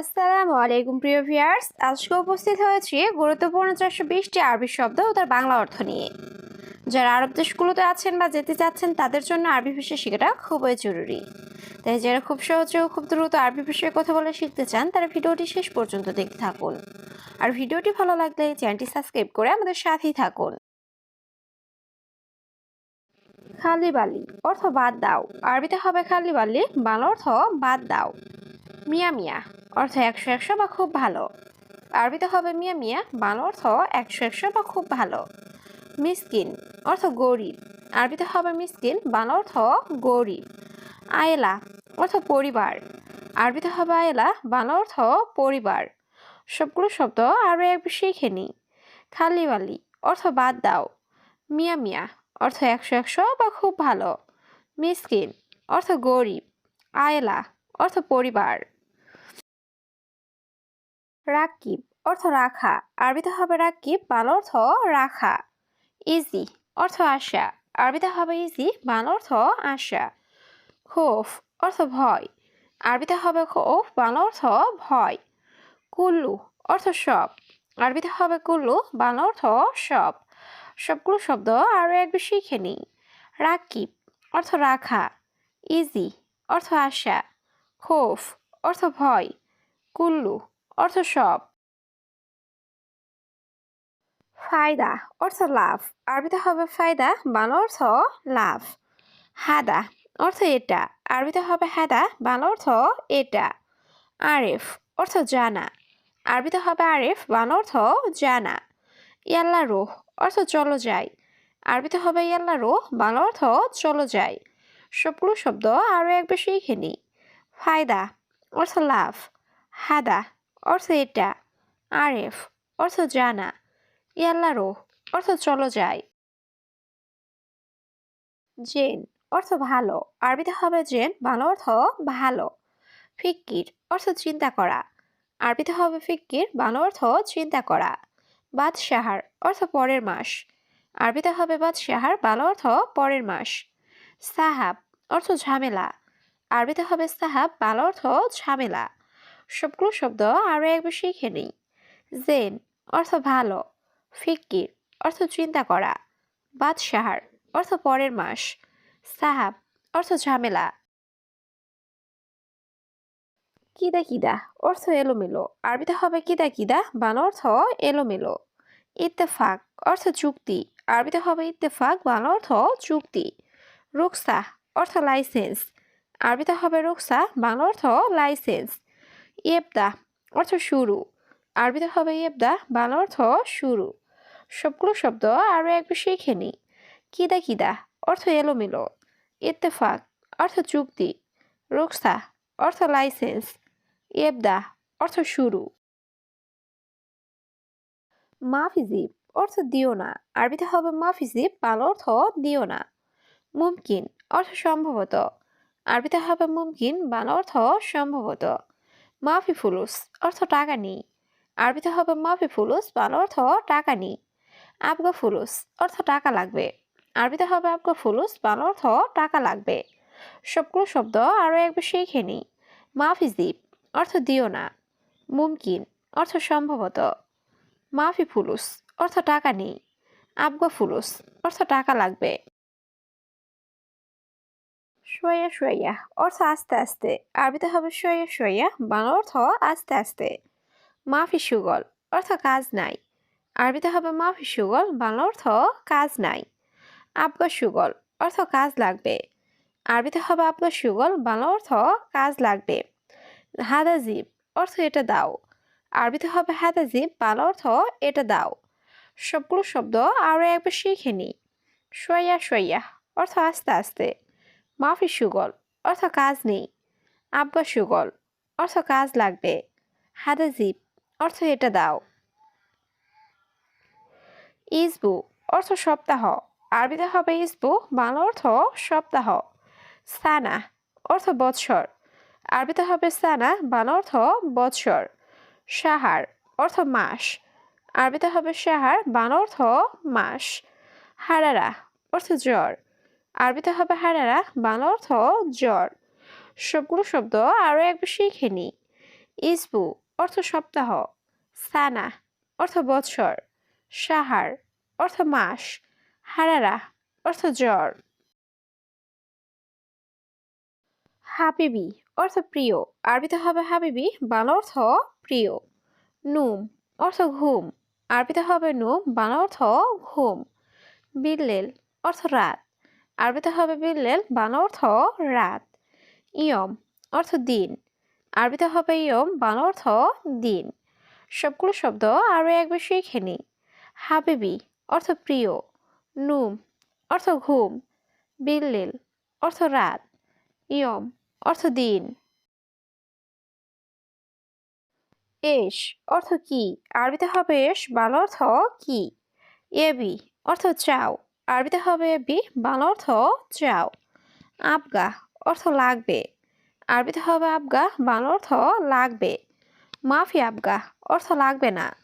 আসসালামু আলাইকুম, প্রিয় ভিয়ার্স আজকে উপস্থিত হয়েছি গুরুত্বপূর্ণ চারশো বিশটি আরবি শব্দ ও তার বাংলা অর্থ নিয়ে। যারা আরব দেশগুলোতে আছেন বা যেতে চাচ্ছেন, তাদের জন্য আরবি ভাষা শেখাটা খুবই জরুরি। তাই যারা খুব সহজে ও খুব দ্রুত আরবি ভাষায় কথা বলে শিখতে চান, তারা ভিডিওটি শেষ পর্যন্ত দেখতে থাকুন। আর ভিডিওটি ভালো লাগলে চ্যানেলটি সাবস্ক্রাইব করে আমাদের সাথেই থাকুন। খালি বালি অর্থ বাদ দাও। আরবিতে হবে খালি বালি, বাংলা অর্থ বাদ দাও। মিয়া মিয়া, অর্থ একশো একশো বা খুব ভালো। আরবিতে হবে মিয়া মিয়া, বাংলা অর্থ একশো একশো বা খুব ভালো। মিসকিন, অর্থ গরিব। আরবিতে হবে মিসকিন, বাংলা অর্থ গরিব। আয়েলা, অর্থ পরিবার। আরবিতে হবে আয়েলা, বাংলা অর্থ পরিবার। সবগুলো শব্দ আরও একবার শিখে নিই খালিওয়ালি, অর্থ বাদ দাও। মিয়া মিয়া, অর্থ একশো একশো বা খুব ভালো। মিসকিন, অর্থ গরিব। আয়েলা অর্থ পরিবার। রাকিব, অর্থ রাখা। আরবিতে হবে রাকিব, বাংলা অর্থ রাখা। ইজি, অর্থ আশা। আরবিতে হবে ইজি, বাংলা অর্থ আশা। খোফ, অর্থ ভয়। আরবিতে হবে খোফ, বাংলা অর্থ ভয়। কুল্লু, অর্থ সব। আরবিতে হবে কুল্লু, বাংলা অর্থ সব। সবগুলো শব্দ আরও একবার শিখে নিই। রাকিব, অর্থ রাখা। ইজি, অর্থ আশা। খোফ, অর্থ ভয়। কুল্লু, অর্থ সব। ফায়দা, অর্থ লাভ। আরবিতে হবে ফায়দা, বাংলা অর্থ লাভ। হাদা, অর্থ এটা। আরবিতে হবে হাদা, বাংলা অর্থ এটা। আরেফ, অর্থ জানা। আরবিতে হবে আরেফ, বাংলা অর্থ জানা। ইয়াল্লা রোহ, অর্থ চলো যাই। আরবিতে হবে ইয়াল্লা রোহ, বাংলা অর্থ চলো যাই। সবগুলো শব্দ আরও একবার শিখে নিই ফায়দা, অর্থ লাভ, হাদা, অর্থ এটা, আরেফ, অর্থ জানা ইয়াল্লারো অর্থ চলো যাই। জেন, অর্থ ভালো, আরবিতে হবে জেন বাংলা অর্থ ভালো। ফিক্কির, অর্থ চিন্তা করা, আরবিতে হবে ফিক্কির বাংলা অর্থ চিন্তা করা। বাদশাহার, অর্থ পরের মাস, আরবিতে হবে বাদশাহার বাংলা অর্থ পরের মাস। সাহাব, অর্থ ঝামেলা আরবিতে হবে সাহাব, বাল অর্থ ঝামেলা। সবগুলো শব্দ আরও একবার শিখে নিই। জেন, অর্থ ভালো। ফিক্কির, অর্থ চিন্তা করা। বাদশাহার, অর্থ পরের মাস। সাহাব, অর্থ ঝামেলা। কিদা কিদা, অর্থ এলোমেলো। আরবিতে হবে কিদা কিদা, বাংলা অর্থ এলোমেলো। ইত্তেফাক, অর্থ চুক্তি। আরবিতে হবে ইত্তেফাক, বাংলা অর্থ চুক্তি। রুকসা অর্থ লাইসেন্স। আরবিতে হবে রুকসা, বাংলা অর্থ লাইসেন্স ইয়েবদা অর্থ শুরু। আরবিতে হবে ইয়েবদা, বাংলা অর্থ শুরু। সবগুলো শব্দ আরও একবার শিখে নিই। কিদা কিদা অর্থ এলোমেলো। ইত্তেফাক অর্থ চুক্তি। রুকসা অর্থ লাইসেন্স ইয়েবদা অর্থ শুরু। মাফিজিব অর্থ দিও না। আরবিতে হবে মাফিজিব, বাংলা অর্থ দিও না। মুমকিন অর্থ সম্ভবত। আরবিতে হবে মুমকিন, বাংলা অর্থ সম্ভবত। মাফি ফুলুস অর্থ টাকা নেই। আরবিতে হবে মাফি ফুলুস বাংলা অর্থ টাকা নেই। আবগা ফুলুস অর্থ টাকা লাগবে। আরবিতে হবে আবগা ফুলুস বাংলা অর্থ টাকা লাগবে। সবগুলো শব্দ আরও একবার শিখে নিই। মাফি জিপ অর্থ দিও না। মুমকিন, অর্থ সম্ভবত। মাফি ফুলুস অর্থ টাকা নেই। আবগা ফুলুস অর্থ টাকা লাগবে। শোয়া শোয়া। অর্থ আস্তে আস্তে। আরবিতে হবে শোয়া শোয়া। বাংলা অর্থ আস্তে আস্তে। মাফি সুগল, অর্থ কাজ নাই। আরবিতে হবে মাফি সুগল, বাংলা অর্থ কাজ নাই। আবগা সুগল, অর্থ কাজ লাগবে। আরবিতে হবে আবগা সুগল, বাংলা অর্থ কাজ লাগবে। হাদা হাদাজিব অর্থ এটা দাও। আরবিতে হবে হাদা হাদাজিব বাংলা অর্থ এটা দাও। সবগুলো শব্দ আরও একবার শিখে নিই শোয়া শোয়া, অর্থ আস্তে আস্তে। মাফি সুগল, অর্থ কাজ নেই। আব্বা সুগল, অর্থ কাজ লাগবে। হাদাজিব অর্থ এটা দাও। ইসবু, অর্থ সপ্তাহ। আরবিতে হবে ইসবু, বাংলা অর্থ সপ্তাহ। সানা, অর্থ বৎসর। আরবিতে হবে সানা, বাংলা অর্থ বৎসর। সাহার, অর্থ মাস। আরবিতে হবে সাহার, বাংলা অর্থ মাস। হারারা, অর্থ জ্বর। আরবিতে হবে হারারা, বাংলা অর্থ জ্বর। সবগুলো শব্দ আরও একবার শিখে নিই ইসবু, অর্থ সপ্তাহ। সানা, অর্থ বৎসর সাহার, অর্থ মাস। হারারা, অর্থ জ্বর। হাবিবি, অর্থ প্রিয়। আরবিতে হবে হাবিবি, বাংলা অর্থ প্রিয়। নুম, অর্থ ঘুম। আরবিতে হবে নুম, বাংলা অর্থ ঘুম। বিল্লেল, অর্থ রাত। আরবিতে হবে বিল্লেল বাংলা অর্থ রাত। ইয়ম অর্থ দিন। আরবিতে হবে ইয়ম বাংলা অর্থ দিন। সবগুলো শব্দ আরও একবার শিখে নিই হাবিবি অর্থ প্রিয়। নুম অর্থ ঘুম। বিল্লিল অর্থ রাত। ইয়ম অর্থ দিন। এস অর্থ কি? আরবিতে হবে এস বাংলা অর্থ কি? এবি অর্থ চাও। আরবিতে হবে বি, বাংলা অর্থ চাও। আবগা অর্থ লাগবে। আরবিতে হবে আবগা বাংলা অর্থ লাগবে। মাফি আবগা অর্থ লাগবে না।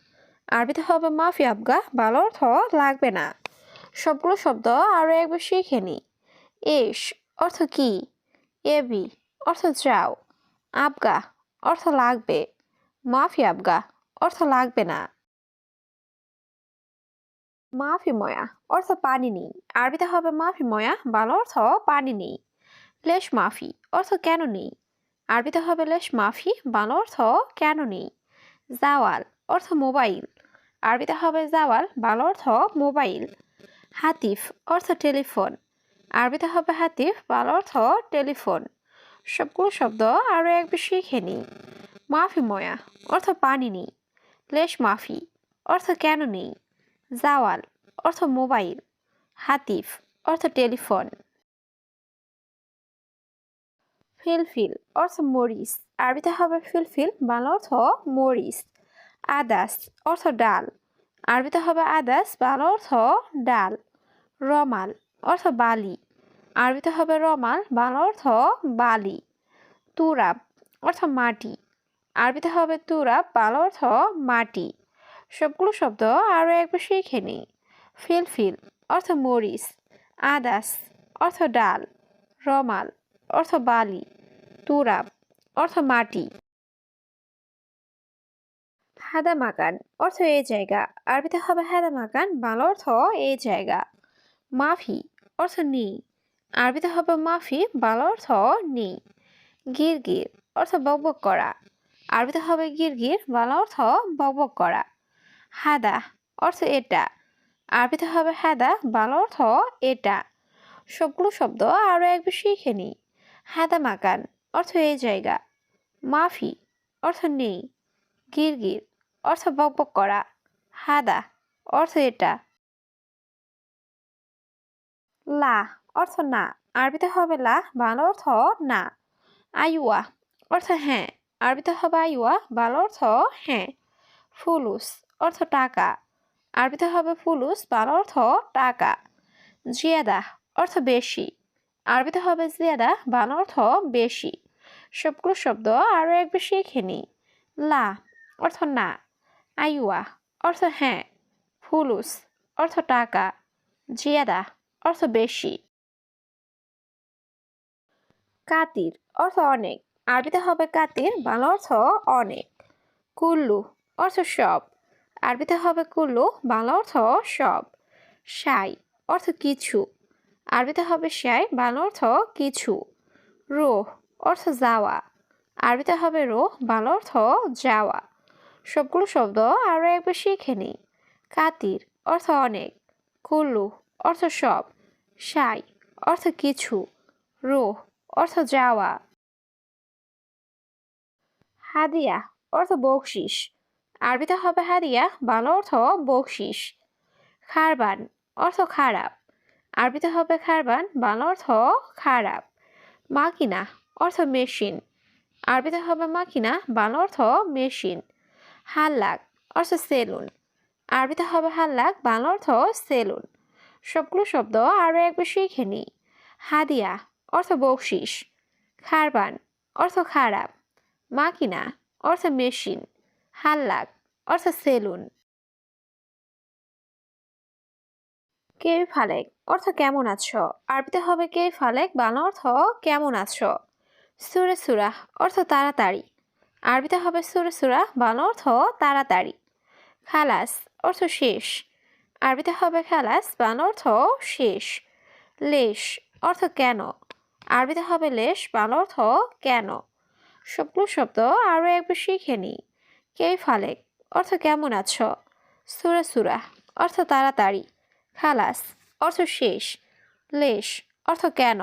আরবিতে হবে মাফি আবগা বাংলা অর্থ লাগবে না। সবগুলো শব্দ আরও একবার শিখে নি। এস অর্থ কি? এবি অর্থ চাও। আবগা অর্থ লাগবে। মাফি আবগা অর্থ লাগবে না। মাফি ময়া, অর্থ পানি নেই। আরবিতে হবে মাফি ময়া, বাংলা অর্থ পানি নেই। লেশ মাফি, অর্থ কেন নেই? আরবিতে হবে লেশ মাফি, বাংলা অর্থ কেন নেই? জাওয়াল, অর্থ মোবাইল। আরবিতে হবে জাওয়াল, বাংলা অর্থ মোবাইল। হাতিফ, অর্থ টেলিফোন। আরবিতে হবে হাতিফ, বাংলা অর্থ টেলিফোন। সবগুলো শব্দ আরও একবার শিখে নিই। মাফি ময়া, অর্থ পানি নেই। লেশ মাফি, অর্থ কেন নেই? জাওয়াল, অর্থ মোবাইল, হাতিফ, অর্থ টেলিফোন। ফিলফিল, অর্থ মরিচ, আরবিতে হবে ফিলফিল, বাংলা অর্থ মরিচ। আদাস, অর্থ ডাল, আরবিতে হবে আদাস, বাংলা অর্থ ডাল। রমাল, অর্থ বালি, আরবিতে হবে রমাল, বাংলা অর্থ বালি। তুরাব, অর্থ মাটি, আরবিতে হবে তুরাব, বাংলা অর্থ মাটি। সবগুলো শব্দ আরও একবার শিখে নিই। ফিলফিল অর্থ মরিচ। আদাস, অর্থ ডাল। রমাল, অর্থ বালি। তুরাব, অর্থ মাটি। হাদা মাকান অর্থ এই জায়গা। আরবিতে হবে হাদা মাকান বাংলা অর্থ এই জায়গা। মাফি, অর্থ নেই। আরবিতে হবে মাফি, বাংলা অর্থ নেই। গিরগির, অর্থ বকবক করা। আরবিতে হবে গিরগির, বাংলা অর্থ বকবক করা। হাদা অর্থ এটা। আরবিতে হবে হাদা, বাংলা অর্থ এটা। সবগুলো শব্দ আরও একবার শিখে নিই। হাদা মাকান অর্থ এই জায়গা। মাফি অর্থ নেই। গিরগির অর্থ বকবক করা। হাদা অর্থ এটা। লা অর্থ না। আরবিতে হবে লা, বাংলা অর্থ না। আইওয়া অর্থ হ্যাঁ। আরবিতে হবে আইওয়া বাংলা অর্থ হ্যাঁ। ফুলুস অর্থ টাকা। আরবিতে হবে ফুলুস, বাংলা অর্থ টাকা। জিয়াদা, অর্থ বেশি। আরবিতে হবে জিয়াদা, বাংলা অর্থ বেশি। সবগুলো শব্দ আরও একবার শিখে নিই। লা, অর্থ না। আইওয়া অর্থ হ্যাঁ। ফুলুস, অর্থ টাকা। জিয়াদা, অর্থ বেশি। কাতির, অর্থ অনেক। আরবিতে হবে কাতির, বাংলা অর্থ অনেক। কুল্লু, অর্থ সব। আরবিতে হবে কুল্লু, বাংলা অর্থ সব। সাই অর্থ কিছু। আরবিতে হবে সাই, বাংলা অর্থ কিছু। রোহ অর্থ যাওয়া। আরবিতে হবে রোহ, বাংলা অর্থ যাওয়া। সবগুলো শব্দ আরও একবার শিখে নিই কাতির অর্থ অনেক। কুল্লু অর্থ সব। সাই অর্থ কিছু। রোহ অর্থ যাওয়া। হাদিয়া অর্থ বকশিস। আরবিতে হবে হাদিয়া, বাংলা অর্থ বকশিস। খারবান, অর্থ খারাপ। আরবিতে হবে খারবান, বাংলা অর্থ খারাপ। মাকিনা, অর্থ মেশিন। আরবিতে হবে মাকিনা, বাংলা অর্থ মেশিন। হাল্লাক, অর্থ সেলুন। আরবিতে হবে হাল্লাক, বাংলা অর্থ সেলুন। সবগুলো শব্দ আরও একবার শিখে নিই হাদিয়া, অর্থ বকশিস। খারবান, অর্থ খারাপ। মাকিনা, অর্থ মেশিন। হাল্লাক অর্থ সেলুন। কে ফালেক? অর্থ কেমন আছো? আরবিতে হবে কে ফালেক? বাংলা অর্থ কেমন আছো? সুরে সুরা অর্থ তাড়াতাড়ি। আরবিতে হবে সুরা সুরা বাংলা অর্থ তাড়াতাড়ি। খালাস, অর্থ শেষ। আরবিতে হবে খালাস, বাংলা অর্থ শেষ। লেশ, অর্থ কেন? আরবিতে হবে লেশ, বাংলা অর্থ কেন? সবগুলো শব্দ আরও একবার শিখে নিই। কে ফালেক? অর্থ কেমন আছ? সুরা সুরা অর্থ তাড়াতাড়ি। খালাস অর্থ শেষ। লেশ অর্থ কেন?